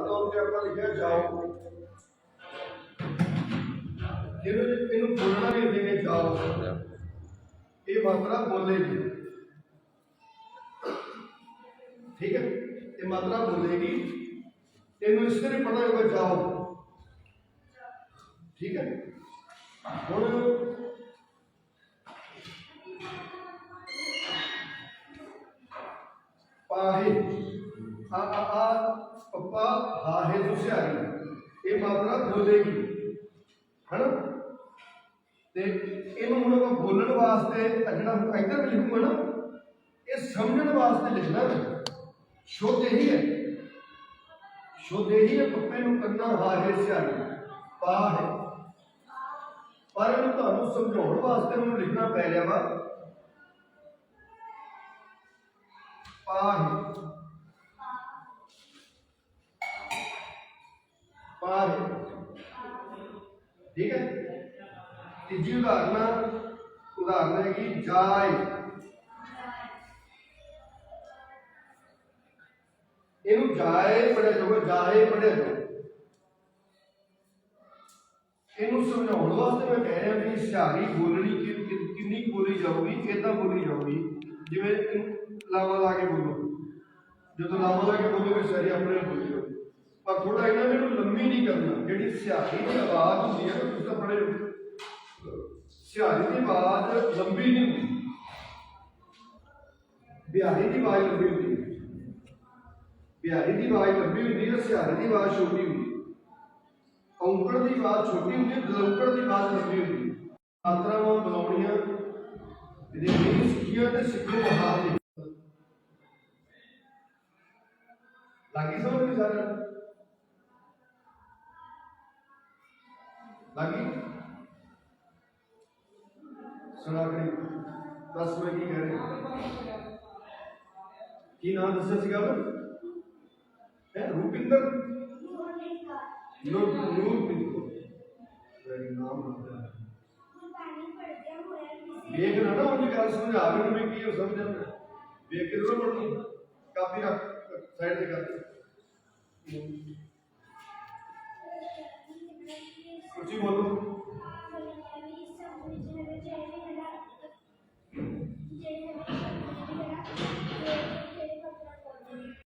ਉਦਾਹਰਨ ਤੌਰ ਤੇ ਆਪਾਂ ਲਿਖਿਆ, ਜਾਓ। ਇਹਨੂੰ ਇਹਨੂੰ ਬੋਲਣਾ ਵੀ ਦੇਗੇ ਜਾਓ। ਇਹ ਮਾਤਰਾ ਬੋਲੇਗੀ ਠੀਕ ਹੈ? ਇਹ ਮਾਤਰਾ ਬੋਲੇਗੀ ਇਹਨੂੰ ਇਸ ਤਰ੍ਹਾਂ ਪੜ੍ਹਨਾ ਹੋਗਾ ਜਾਓ। ਠੀਕ ਹੈ? ਹੁਣ ਪਾਹੇ। ਆ ਆ ਪੱਪਾ ਪਪਾ ਹਾਹੇ ਦੁਸਿਆਰੀ ਇਹ ਮਾਤਰਾ ਬੋਲੇਗੀ ਹਨਾ? ਤੇ ਇਹਨੂੰ ਹੁਣ ਆਪਾਂ ਬੋਲਣ ਵਾਸਤੇ ਜਿਹੜਾ ਇੱਧਰ ਵੀ ਲਿਖੂਗਾ ਨਾ, ਇਹ ਸਮਝਣ ਵਾਸਤੇ ਲਿਖਣਾ ਹੈ ਸ਼ੁੱਧ ਇਹੀ ਹੈ। ਸ਼ੁੱਧ ਇਹੀ ਹੈ ਪੱਪੇ ਨੂੰ ਕਰਨਾ ਹਾਹੇ ਸਿਆਰੀ ਪਾ ਹੈ ਪਰ ਇਹਨੂੰ ਤੁਹਾਨੂੰ ਸਮਝਾਉਣ ਵਾਸਤੇ ਉਹਨੂੰ ਲਿਖਣਾ ਪੈ ਰਿਹਾ ਵਾ। ਪਾ ਹੈ ਪਾ ਹੈ ਠੀਕ ਹੈ ਤੀਜੀ ਉਦਾਹਰਨ ਉਦਾਹਰਨ ਹੈ ਕਿ ਜਾਏ ਇਹਨੂੰ ਜਾਏ ਪੜਿਆ ਜਾਊਗਾ ਜਾਏ ਪੜਿਆ ਜਾਊਗਾ ਇਹਨੂੰ ਸਮਝਾਉਣ ਵਾਸਤੇ ਮੈਂ ਕਹਿ ਰਿਹਾ ਵੀ ਸਿਹਾਰੀ ਬੋਲਣੀ ਕਿ- ਕਿ- ਕਿੰਨੀ ਕੁ ਬੋਲੀ ਜਾਊਗੀ ਇਦਾਂ ਬੋਲੀ ਜਾਊਗੀ ਜਿਵੇਂ ਇਹਨੂੰ ਲਾਵਾ ਲਾ ਕੇ ਬੋਲੋ ਜਦੋਂ ਲਾਵਾ ਲਾ ਕੇ ਬੋਲੋਗੇ ਸਿਹਾਰੀ ਆਪਣੇ ਆਪ ਬੋਲੀ ਜਾਊਗੀ ਪਰ ਥੋੜਾ ਇਹਨਾਂ ਨੂੰ ਇਹਨੂੰ ਲੰਮੀ ਨਹੀਂ ਕਰਨਾ ਦੀ ਆਵਾਜ਼ ਹੁੰਦੀ ਹੈ, ਤੁਸੀਂ ਤਾਂ ਪੜ੍ਹੇ ਹੋ ਸਿਹਾਰੀ ਦੀ ਆਵਾਜ਼ ਲੰਬੀ ਨਹੀਂ ਹੁੰਦੀ। ਬਿਹਾਰੀ ਦੀ ਆਵਾਜ਼ ਲੰਬੀ ਹੁੰਦੀ ਹੈ। ਬਿਹਾਰੀ ਦੀ ਆਵਾਜ਼ ਲੰਬੀ ਹੁੰਦੀ ਹੈ ਸਿਹਾਰੀ ਦੀ ਆਵਾਜ਼ ਛੋਟੀ ਹੁੰਦੀ ਹੈ। ਔਂਕੜ ਦੀ ਆਵਾਜ਼ ਛੋਟੀ ਹੁੰਦੀ ਹੈ ਦਲੌਂਕੜ ਦੀ ਆਵਾਜ਼ ਲੰਬੀ ਹੁੰਦੀ ਹੈ। ਮਾਤਰਾਵਾਂ ਬੁਲਾਉਣੀਆਂ ਇਹਦੇ ਲਈ ਸਿੱਖੀਆਂ ਤੇ ਸਿੱਖੋ ਬਹਾਰ ਦੀ ਲੱਗੀ ਸਮਝ ਨਹੀਂ ਸਾਰਿਆਂ लगी? सुना करीब दस में की कह रहे की नाम दस से क्या है, रूपिंदर? वेरी नाम देखना ना, उनकी गल समझ आ गई उन्हें की समझ आना देख के ज़रूर पढ़ना काफ़ी रख, साइड से कर સૂચિ બોલો